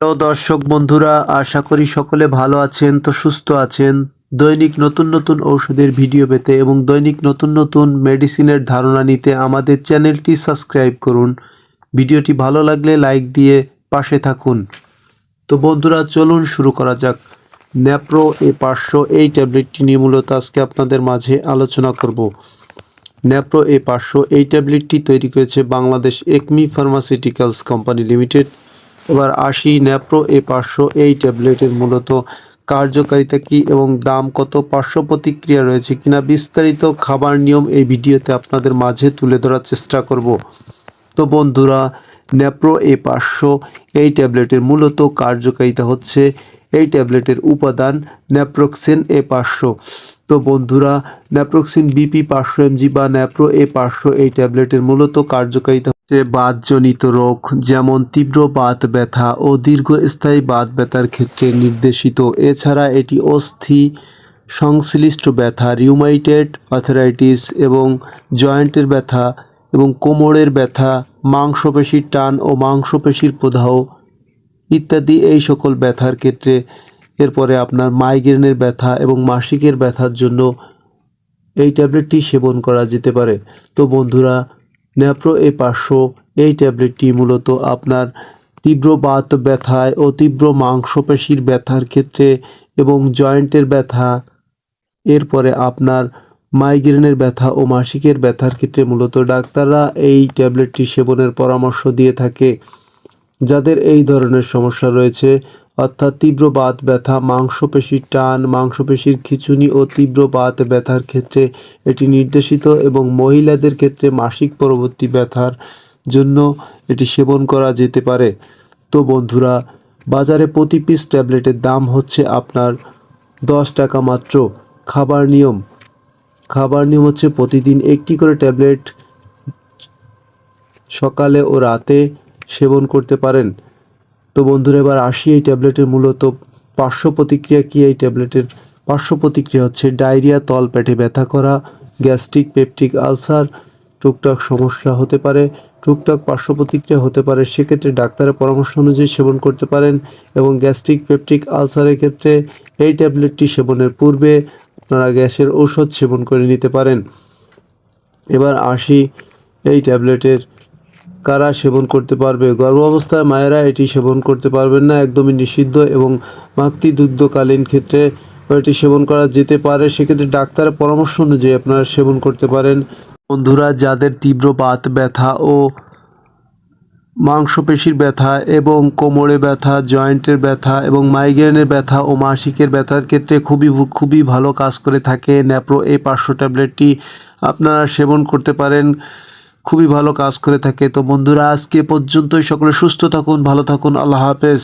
তো দর্শক বন্ধুরা, আশা করি সকলে ভালো আছেন, তো সুস্থ আছেন। দৈনিক নতুন নতুন ঔষধের ভিডিও পেতে এবং দৈনিক নতুন নতুন মেডিসিনের ধারণা নিতে আমাদের চ্যানেলটি সাবস্ক্রাইব করুন। ভিডিওটি ভালো লাগলে লাইক দিয়ে পাশে থাকুন। তো বন্ধুরা, চলুন শুরু করা যাক। ন্যাপ্রো এ পাঁচশো এই ট্যাবলেটটি নিয়ে মূলত আজকে আপনাদের মাঝে আলোচনা করব। ন্যাপ্রো এ পাঁচশো এই ট্যাবলেটটি তৈরি করেছে Bangladesh Acme pharmaceuticals company limited. এবার আসি ন্যাপ্রো এ পাঁচশো এই ট্যাবলেটের মূলত কার্যকারিতা কি এবং দাম কত? পার্শ্ব প্রতিক্রিয়া রয়েছে কিনা? বিস্তারিত খাবার নিয়ম এই ভিডিওতে আপনাদের মাঝে তুলে ধরার চেষ্টা করব। তো বন্ধুরা, ন্যাপ্রো এ পাঁচশো এই ট্যাবলেটের মূলত কার্যকারিতা হচ্ছে এই ট্যাবলেটের উপাদান ন্যাপ্রোক্সিন এ পাঁচশো। তো বন্ধুরা, ন্যাপ্রোক্সিন বিপি পাঁচশো এমজি বা ন্যাপ্রো এ পাঁচশো এই ট্যাবলেটের মূলত কার্যকারিতা বাতজনিত রোগ, যেমন তীব্র বাত ব্যথা ও দীর্ঘস্থায়ী বাত ব্যথার ক্ষেত্রে নির্দেশিত। এছাড়া এটি অস্থি সংশ্লিষ্ট ব্যথা রিউমাইটেড আর্থারাইটিস এবং জয়েন্টের ব্যথা এবং কোমরের ব্যথা, মাংসপেশির টান ও মাংসপেশির প্রদাহ ইত্যাদি এই সকল ব্যথার ক্ষেত্রে। এরপরে আপনার মাইগ্রেনের ব্যথা এবং মাসিকের ব্যথার জন্য এই ট্যাবলেটটি সেবন করা যেতে পারে। তো বন্ধুরা ন্যাপ্রো এ পাঁচশো, এই ট্যাবলেটটি মূলত আপনার তীব্র বাত ব্যথায় ও তীব্র মাংসপেশির ব্যথার ক্ষেত্রে এবং জয়েন্টের ব্যথা, এরপরে আপনার মাইগ্রেনের ব্যথা ও মাসিকের ব্যথার ক্ষেত্রে মূলত ডাক্তাররা এই ট্যাবলেটটি সেবনের পরামর্শ দিয়ে থাকে। যাদের এই ধরনের সমস্যা রয়েছে অর্থাৎ তীব্র বাত ব্যথা, মাংসপেশির টান, মাংসপেশির খিঁচুনি ও তীব্র বাত ব্যথার ক্ষেত্রে এটি নির্দেশিত এবং মহিলাদের ক্ষেত্রে মাসিক পরবর্তী ব্যথার জন্য এটি সেবন করা যেতে পারে। তো বন্ধুরা, বাজারে প্রতি পিস ট্যাবলেটের দাম হচ্ছে আপনার দশ টাকা মাত্র। খাবার নিয়ম। খাবার নিয়ম হচ্ছে প্রতিদিন একটি করে ট্যাবলেট সকালে ও রাতে সেবন করতে পারেন। তো বন্ধুরা, এবার আসি এই ট্যাবলেটের মূলত পার্শ্ব প্রতিক্রিয়া কী? এই ট্যাবলেটের পার্শ্ব প্রতিক্রিয়া হচ্ছে ডায়রিয়া, তল পেটে ব্যথা করা, গ্যাস্ট্রিক, পেপটিক আলসার, টুকটাক সমস্যা হতে পারে, টুকটাক পার্শ্ব প্রতিক্রিয়া হতে পারে, সেক্ষেত্রে ডাক্তারের পরামর্শ অনুযায়ী সেবন করতে পারেন এবং গ্যাস্ট্রিক, পেপটিক আলসারের ক্ষেত্রে এই ট্যাবলেটটি সেবনের পূর্বে আপনারা গ্যাসের ঔষধ সেবন করে নিতে পারেন। এবার আসি এই ট্যাবলেটের কারা সেবন করতে পারবে? গর্ভ অবস্থায় মায়েরা এটি সেবন করতে পারবেন না, একদমই নিষিদ্ধ এবং মাতৃদুগ্ধকালীন ক্ষেত্রে এটি সেবন করা যেতে পারে। সেক্ষেত্রে ডাক্তারের পরামর্শ অনুযায়ী আপনারা সেবন করতে পারেন। বন্ধুরা, যাদের তীব্র বাত, ব্যথা ও মাংসপেশির ব্যথা এবং কোমরে ব্যথা, জয়েন্টের ব্যথা এবং মাইগ্রেনের ব্যথা ও মাসিকের ব্যথার ক্ষেত্রে খুবই খুবই ভালো কাজ করে থাকে। ন্যাপ্রো এই পাঁচশো ট্যাবলেটটি আপনারা সেবন করতে পারেন। খুবই ভালো কাজ করে থাকে। তো বন্ধুরা, আজকে পর্যন্তই। সকলে সুস্থ থাকুন, ভালো থাকুন। আল্লাহ হাফেজ।